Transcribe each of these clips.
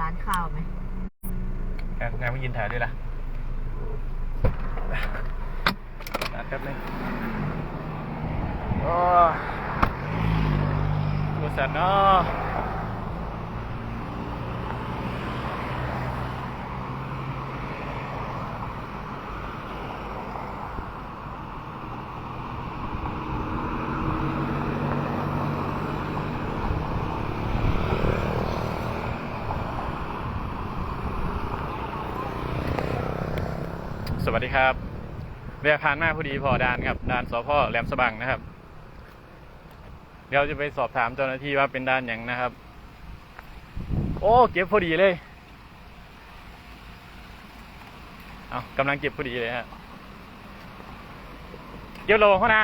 ร้านข้าวไหมงานงานมายินถ่ายด้วยล่ะนัดแป๊บนึงโอ้บริษัทเนาะ สวัสดีครับเรียผ่านมาพอดีพอดานครับดานสพแหลมสบังนะครับ เดี๋ยวจะไปสอบถามเจ้าหน้าที่ว่าเป็นด้านอย่างนะครับ โอ้เก็บพอดีเลย เอากำลังเก็บพอดีเลยฮะเก็บโลข้างหน้า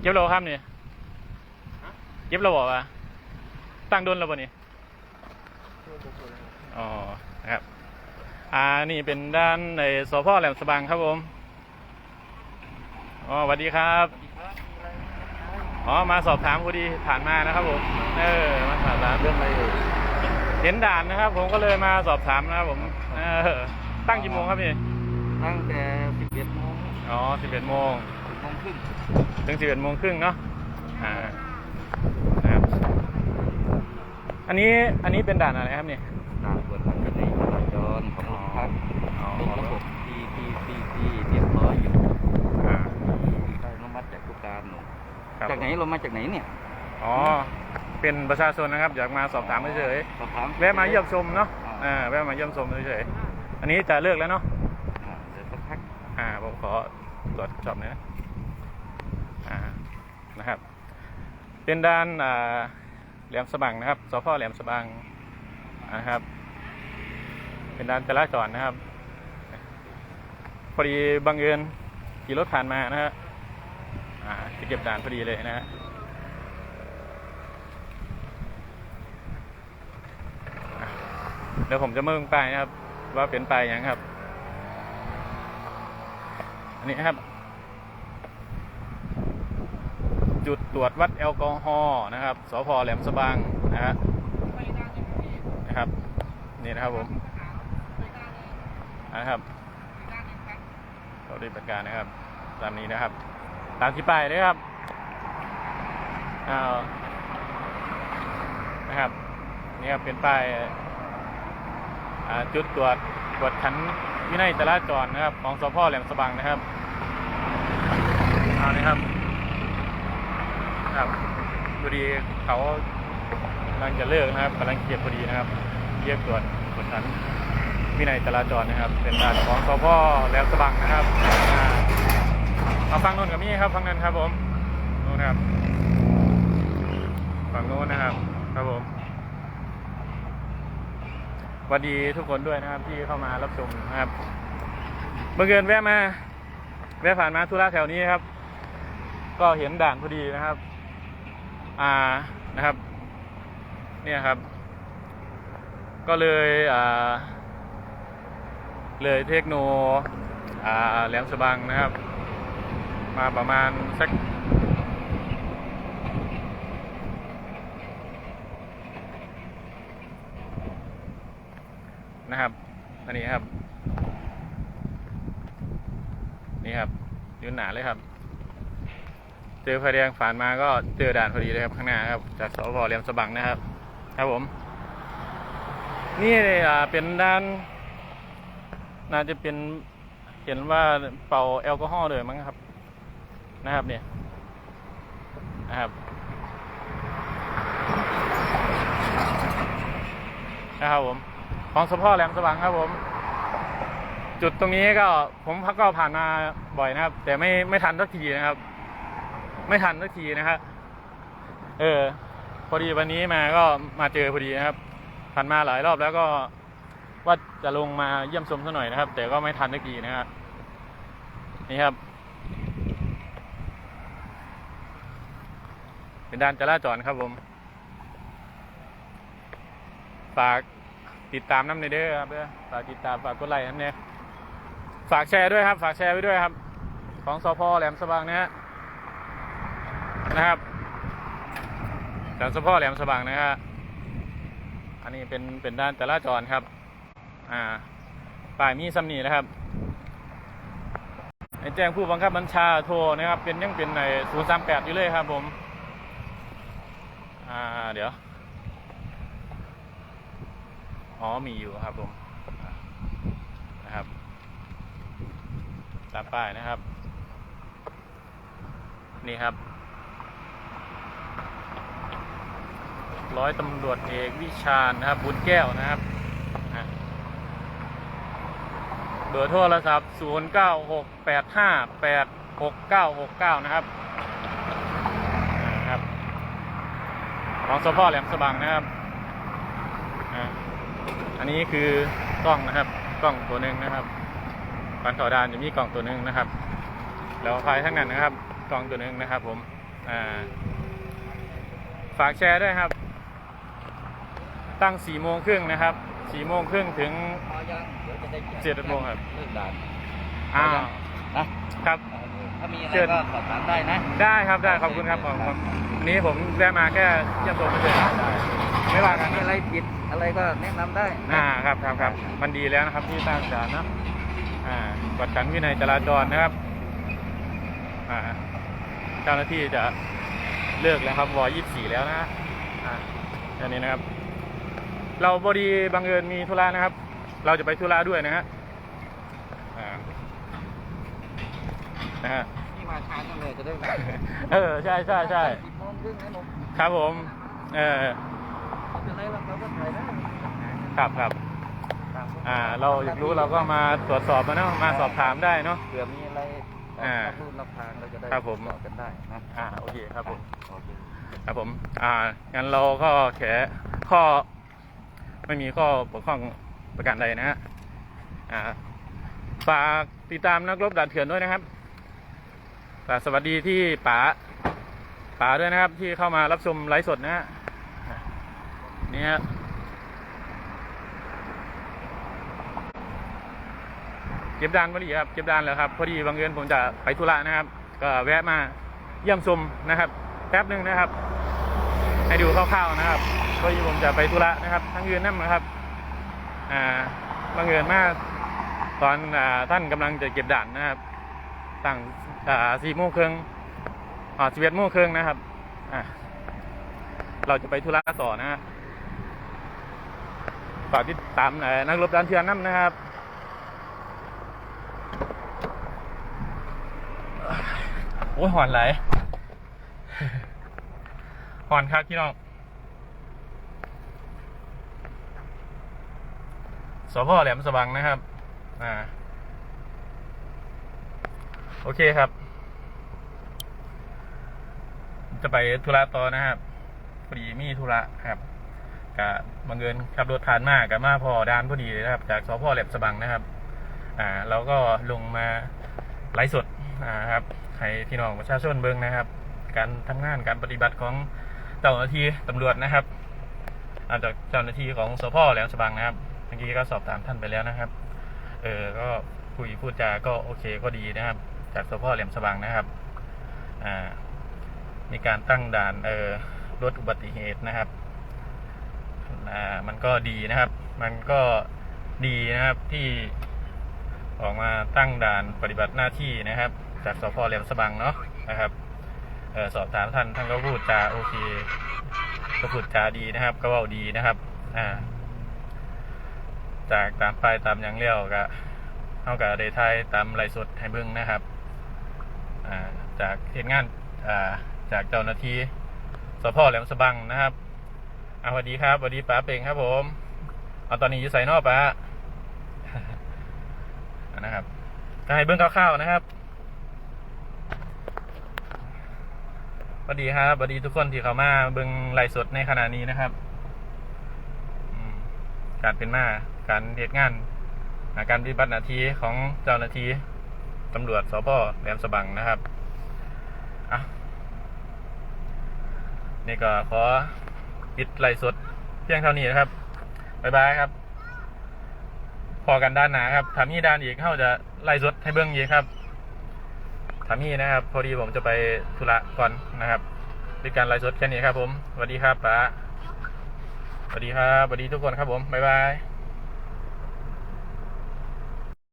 เก็บโลครับนี่ยเก็บโลบอกว่าตั้งโดนแล้วบ่นี่อ๋อนะครับ อ่านี่เป็นด้านในสพแหลมสะบังครับผมอ๋อสวัสดีครับอ๋อมาสอบถามพอดีผ่านมานะครับผมเออมาสอบถามเรื่องอะไรอยู่เห็นด่านนะครับ ผมก็เลยมาสอบถามนะครับผมเออตั้งกี่โมงครับพี่ตั้งแต่สิบเอ็ดโมงอ๋อสิบเอ็ดโมงสิบโมงครึ่งถึงสิบเอ็ดโมงครึ่งเนาะอ่านะครับอันนี้อันนี้เป็นด่านอะไรครับเนี่ย ตามกฎการจราจรของโรงพัก อ๋อ เป็นระบบที่ที่ที่ที่เรียบร้อยอยู่ อ่า ได้อนุมัติจากผู้การหนู ครับ จากไหน เรามาจากไหนเนี่ย อ๋อ เป็นประชาชนนะครับ อยากมาสอบถามเฉยสอบถามๆแวะมาเยี่ยมชมเนาะอ่าแวะมาเยี่ยมชมเฉยๆอันนี้จะเลิกแล้วเนาะอ่าเดี๋ยวสักพักอ่าผมขอตรวจสอบหน่อยนะอ่านะครับ เป็นด้านอ่าแหลมสะบังนะครับสพแหลมสะบังนะครับ เป็นด้านจราจรนะครับพอดีบังเอิญขี่รถผ่านมานะฮะอ่า จะเก็บด่านพอดีเลยนะฮะเดี๋ยวผมจะเมื่งป้ายนะครับ ว่าเป็นป้ายหยังครับ อันนี้ครับ จุดตรวจวัดแอลกอฮอล์นะครับสพแหลมสบังนะฮะนะครับ นี่นะครับผมนะครับเราได้ประการนะครับ ตามนี้นะครับ ตามที่ป้ายเลยครับอ้าวนะครับนี่ครับเป็นป้ายอ่าจุดตรวจตรวจขันวินัยจราจรนะครับ ของสพแหลมสะบังนะครับเอานี่ครับครับพอดีเขากำลังจะเลิกนะครับกำลังเก็บพอดีนะครับเรียกตรวจตรวจขันวินัยจราจรนะครับ เป็นด่านของสพแหลมสะบังนะครับอ่า เอาฟังนู้นกับมี่ครับฟังนั้นครับผมนู้นนะครับฝั่งนู้นนะครับ ครับผมสวัสดีทุกคนด้วยนะครับที่เข้ามารับชมนะครับเมื่อเกินแวะมา แวะผ่านมาธุระแถวนี้ครับ ก็เห็นด่านพอดีนะครับ อ่านะครับ เนี่ยครับ ก็เลยอ่าเลยเทคโนอ่าแหลมสบังนะครับ มาประมาณสักนะครับอันนี้ครับ นี่ครับยืนหนาเลยครับ เจอไฟแดงผ่านมาก็เจอด่านพอดีเลยครับข้างหน้าครับ จากสพเหลียมสะบังนะครับ ครับผม นี่เป็นด้าน น่าจะเป็นเห็นว่าเป่าแอลกอฮอล์เลยมั้งครับ นะครับเนี่ยนะครับนะครับผมของสะพ่อแหลมสว่างครับผม จุดตรงนี้ก็ผมพักก็ผ่านมาบ่อยนะครับ แต่ไม่ไม่ทันสักทีนะครับ ไม่ทันสักทีนะครับเออ พอดีวันนี้มาก็มาเจอพอดีนะครับ ผ่านมาหลายรอบแล้วก็ว่าจะลงมาเยี่ยมชมสักหน่อยนะครับ แต่ก็ไม่ทันสักทีนะครับนี่ครับ เป็นด้านจราจรครับผม ฝากติดตามน้ำในเด้อครับเด้อฝากติดตามฝากกดไลค์น้ำเนี่ยฝากแชร์ด้วยครับ ฝากแชร์ไว้ด้วยครับ ของสพแหลมสะบังนะฮะนะครับแหลมสะพอแหลมสะบังนะฮะอันนี้เป็นเป็นด้านจราจรครับ อ่าป้ายมีซัมนีนะครับให้แจ้งผู้บังคับบัญชาโทรนะครับ เป็นยังเป็นในศูนย์สามแปดอยู่เลยครับผม อ่าเดี๋ยว อ๋อมีอยู่ครับผมนะครับ ตามป้ายนะครับ นี่ครับ ร้อยตำรวจเอกวิชาญนะครับ บุญแก้วนะครับเบอร์โทรศัพท์ 0 9 6 8 5 8 6 9 6 9 นะครับอ่าครับ ของสพแหลมสบังนะครับอ่าอันนี้คือกล้องนะครับ กล้องตัวหนึ่งนะครับปันถอดานจะมีกล้องตัวหนึ่งนะครับ แล้วภายทั้างนั้นนะครับ กล้องตัวหนึ่งนะครับ ผมอ่าฝากแชร์ด้วยครับ ตั้งสี่โมงครึ่งนะครับสี่โมงครึ่งถึงพอยังเดี๋ยวจะได้เจ็ดโมงครับเรื่องด่านอ้าวนะครับเออถ้ามีอะไรเชิญก็สอบถามได้นะ ได้ครับได้ขอบคุณครับขอบคุณ ครับวันนี้ผมแวะมาแค่เยี่ยมชมเฉยๆไม่ว่ากันมีนะอะไรผิดอะไรก็แนะนำได้นะอ่าครับครับครับมันดีแล้วนะครับที่ตั้งด่านนะอ่ากวดขันวินัยจราจรนะครับอ่าเจ้าหน้าที่จะเลิกแล้วครับวยี่สี่แล้วนะอ่าแค่นี้นะครับ เราพอดีบังเอิญมีธุระนะครับ เราจะไปธุระด้วยนะฮะอ่านะฮะนี่มาช้าจังเลยจะได้ไหมเออ ใช่ใช่ใช่ สิบโมงครึ่งนะหนุ่มครับผม เออไม่เป็นไรหรอกเราก็ถ่ายได้ครับครับอ่า เราอยากรู้เราก็มาตรวจสอบมาเนาะมาสอบถามได้เนาะเผื่อมีอะไรอ่ารับรู้รับทางเราจะได้ครับผมตอบกันได้นะอ่าโอเคครับผมโอเคครับผม อ่างั้นเราก็แขข้อ ไม่มีข้อบกพร่องประการใดนะฮะอ่าฝากติดตามนักรบด่านเถื่อนด้วยนะครับฝากสวัสดีที่ป๋า ป๋าด้วยนะครับที่เข้ามารับชมไลฟ์สดนะฮะนี่ฮะเก็บดานพอดีครับเก็บดานแล้วครับพอดีบางเอิญผมจะไปธุระนะครับ ก็แวะมาเยี่ยมชมนะครับแป๊บหนึ่งนะครับ ให้ดูคร่าวๆนะครับพอดีผมจะไปธุระนะครับทั้งยืนนั่นนะครับอ่าบางเอิญมากตอนอท่านกำลังจะเก็บด่านนะครับตั้งสี่โมงครึ่ง อ่าสิบเอ็ดโมงครึ่งนะครับ อ่าเราจะไปธุระต่อนะฮะฝากติดตามเอ่อนักรบดันเทือนน้ำนะครับโอ้ยหอนไหลหอนครับพี่น้องสพแหลมสบังนะครับ อ่า โอเคครับ จะไปธุระต่อนะครับพอดีมีธุระครับกะบังเอิญขับรถผ่านมากกับมาพอดานพอดีเลยนะครับ จากสพแหลมสบังนะครับ อ่า เราก็ลงมาไลฟ์สดอ่าครับให้พี่น้องประชาชนเบิ่งนะครับ การทำงานการปฏิบัติของเจ้าหน้าที่ตำรวจนะครับอาจากเจ้าหน้าที่ของสพแหลมสบังนะครับเมื่อกี้ก็สอบถามท่านไปแล้วนะครับ เออก็คุยพูดจาก็โอเคก็ดีนะครับ จากสพแหลมสบังนะครับ อ่า มีการตั้งด่านเออลดอุบัติเหตุนะครับอ่ามันก็ดีนะครับ มันก็ดีนะครับที่ออกมาตั้งด่านปฏิบัติหน้าที่นะครับ จากสพแหลมสบังเนาะนะครับเออสอบถามท่านท่านก็พูดจาโอเคก็พูดจาดีนะครับ ก็เว่าดีนะครับอ่าจากตามไปตามอย่างเลี้ยวก็เท่ากับเดทายตามไลฟ์สดให้เบิ้งนะครับอ่าจากเหตุงานอ่า จากเจ้าหน้าที่สพแหลมสบังนะครับอาสวัสดีครับสวัสดีป้าเป่งครับผมเอาตอนนี้อยู่ใส่นอกป้านะครับก็ให้เบื้องคร่าวๆนะครับสวัสดีครับสวัสดีทุกคนที่เข้ามาเบื้องไลฟ์สดในขณะนี้นะครับการเป็นมาการเหตุงานาการปฏิบัติหน้าที่ของเจ้าหน้าที่ตำรวจสพแหลมสบังนะครับอะ นี่ก็ขอปิดไลฟ์สดเพียงเท่านี้นะครับบ๊ายบายครับพอกันด้านหนาครับถามีด้านอีกเข้าจะไล่สดให้เบื้องยีครับถามีนะครับ พอดีผมจะไปธุระก่อนนะครับด้วยการไล่สดแค่นี้ครับ ผมสวัสดีครับป้าสวัสดีครับสวัสดีทุกคนครับผมบ๊ายบาย